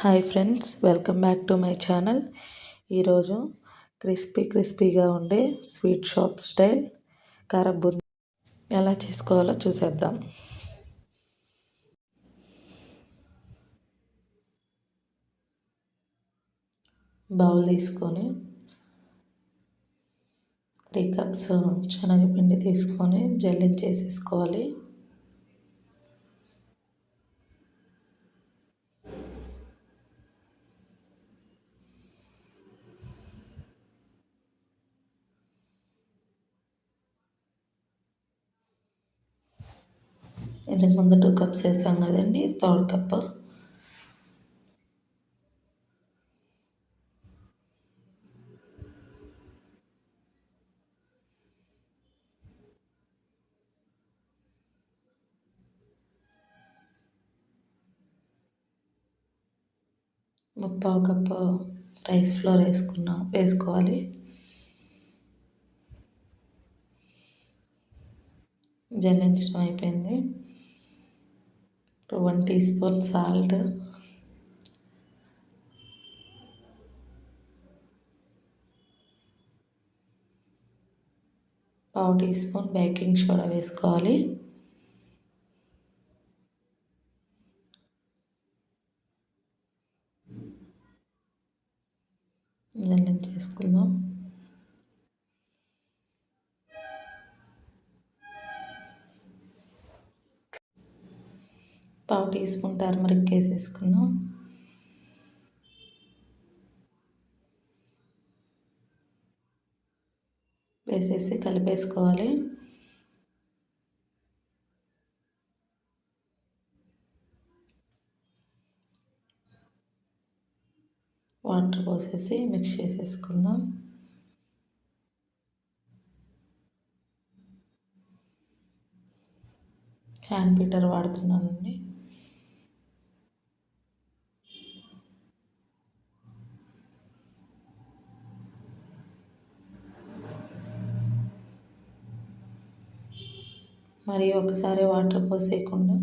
Hi friends welcome back to my channel ఈరోజు crispy క్రిస్పీగా ఉండే స్వీట్ షాప్ స్టైల్ కారబుంది ఎలా చేసుకోవాలో చూసేద్దాం. బౌల్ తీసుకొని త్రీ కప్స్ శనగపిండి తీసుకొని జల్లించేసేసుకోవాలి. ఇంతకు ముందు టూ కప్స్ వేసాం కదండి థర్డ్ కప్ ముప్పావు కప్పు రైస్ ఫ్లోర్ వేసుకున్నాం వేసుకోవాలి. జల్లించడం అయిపోయింది. వన్ టీ స్పూన్ సాల్ట్ పావు టీ స్పూన్ బేకింగ్ సోడా వేసుకోవాలి. పావు టీ స్పూన్ టర్మరిక్ వేసేసుకున్నాం వేసేసి కలిపేసుకోవాలి. వాటర్ పోసేసి మిక్స్ చేసేసుకుందాం. హ్యాండ్ బీటర్ వాడుతున్నానండి. మరి ఒకసారి వాటర్ పోసేయకుండా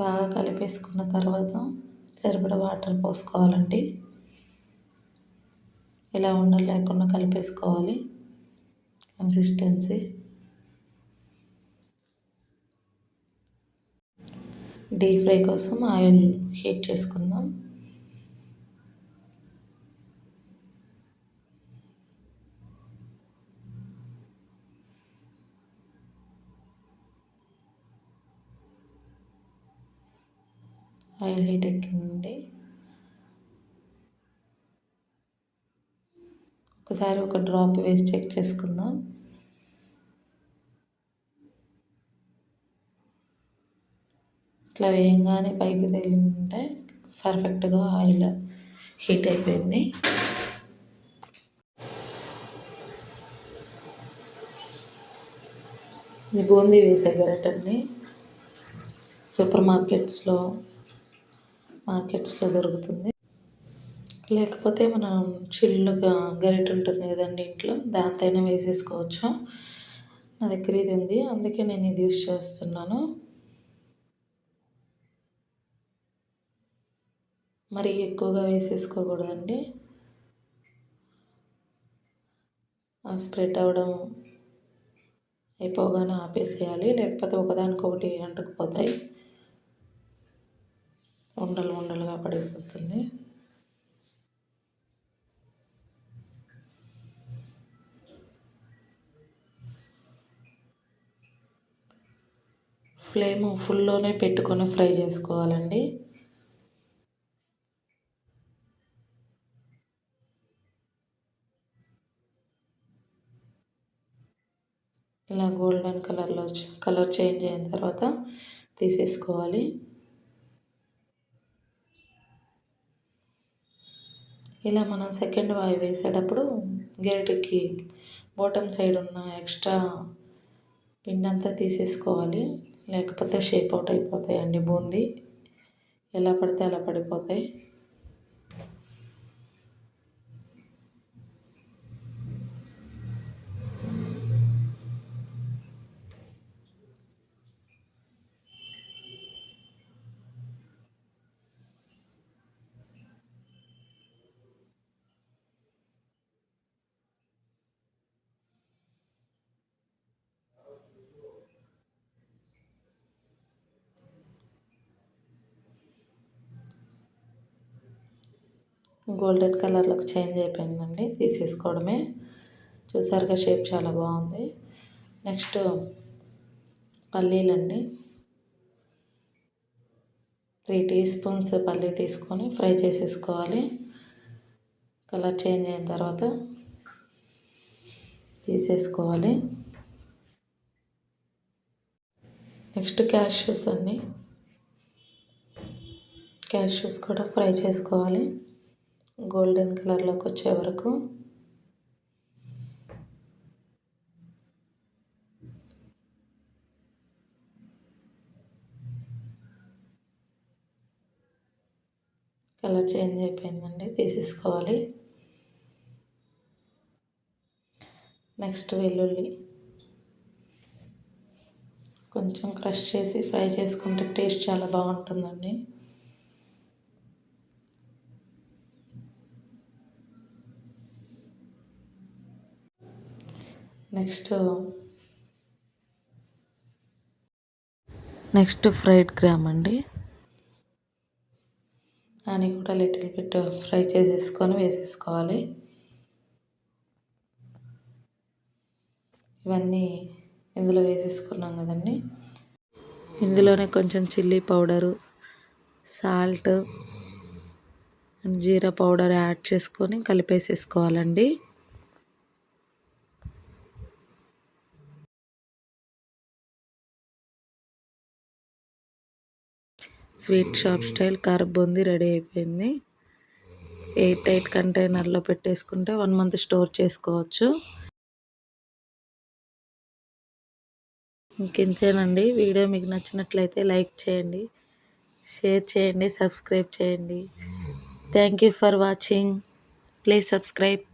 బాగా కలిపేసుకున్న తర్వాత సరిపడ వాటర్ పోసుకోవాలండి. ఇలా ఉండలు లేకుండా కలిపేసుకోవాలి. కన్సిస్టెన్సీ. డీప్ ఫ్రై కోసం ఆయిల్ హీట్ చేసుకుందాం. ఆయిల్ హీట్ ఎక్కిందండి. ఒకసారి ఒక డ్రాప్ వేసి చెక్ చేసుకుందాం. ఇట్లా వేయంగానే పైకి తగిలింటే పర్ఫెక్ట్గా ఆయిల్ హీట్ అయిపోయింది. ఇది బూందీ వేసే గరటండి సూపర్ మార్కెట్స్లో మార్కెట్స్లో దొరుకుతుంది. లేకపోతే మనం చిల్లుగా గరిట ఉంటుంది కదండి ఇంట్లో దాంతోనే వేసేసుకోవచ్చు. నా దగ్గర ఇది ఉంది అందుకే నేను ఇది యూస్ చేస్తున్నాను. మరి ఎక్కువగా వేసేసుకోకూడదండి. స్ప్రెడ్ అవ్వడం అయిపోగానే ఆపేసేయాలి లేకపోతే ఒకదానికొకటి అంటుకుపోతాయి. ఉండలు ఉండలుగా పడిపోతుంది. ఫ్లేమ్ ఫుల్లోనే పెట్టుకొని ఫ్రై చేసుకోవాలండి. ఇలా గోల్డెన్ కలర్లో కలర్ చేంజ్ అయిన తర్వాత తీసేసుకోవాలి. ఇలా మనం సెకండ్ వాయి వేసేటప్పుడు గరిటెకి బాటమ్ సైడ్ ఉన్న ఎక్స్ట్రా పిండి అంతా తీసేసుకోవాలి. లేకపోతే షేప్ అవుట్ అయిపోతాయండి బూందీ. ఎలా పడితే అలా పడిపోతాయి. గోల్డెన్ కలర్లోకి చేంజ్ అయిపోయిందండి. తీసేసుకోవడమే. చూసారుగా షేప్ చాలా బాగుంది. నెక్స్ట్ పల్లీలండి. త్రీ టీ స్పూన్స్ పల్లీ తీసుకొని ఫ్రై చేసేసుకోవాలి. కలర్ చేంజ్ అయిన తర్వాత తీసేసుకోవాలి. నెక్స్ట్ క్యాష్యూస్ అండి. క్యాష్యూస్ కూడా ఫ్రై చేసుకోవాలి. గోల్డెన్ కలర్లోకి వచ్చే వరకు. కలర్ చేంజ్ అయిపోయిందండి తీసేసుకోవాలి. నెక్స్ట్ వెల్లుల్లి. కొంచెం క్రష్ చేసి ఫ్రై చేసుకుంటే టేస్ట్ చాలా బాగుంటుందండి. నెక్స్ట్. నెక్స్ట్ ఫ్రైడ్ గ్రామ్ అండి. దాన్ని కూడా లిటిల్ బిట్ ఫ్రై చేసేసుకొని వేసేసుకోవాలి. ఇవన్నీ ఇందులో వేసేసుకున్నాం కదండి. ఇందులోనే కొంచెం చిల్లీ పౌడరు సాల్ట్ జీరా పౌడర్ యాడ్ చేసుకొని కలిపేసేసుకోవాలండి. Sweet shop style kara boondi ready అయిపోయింది. ఎయిట్ ఎయిట్ కంటైనర్లో పెట్టేసుకుంటే వన్ మంత్ స్టోర్ చేసుకోవచ్చు. ఇంకెంతేనండి వీడియో మీకు నచ్చినట్లయితే లైక్ చేయండి షేర్ చేయండి సబ్స్క్రైబ్ చేయండి. Thank you for watching. Please subscribe.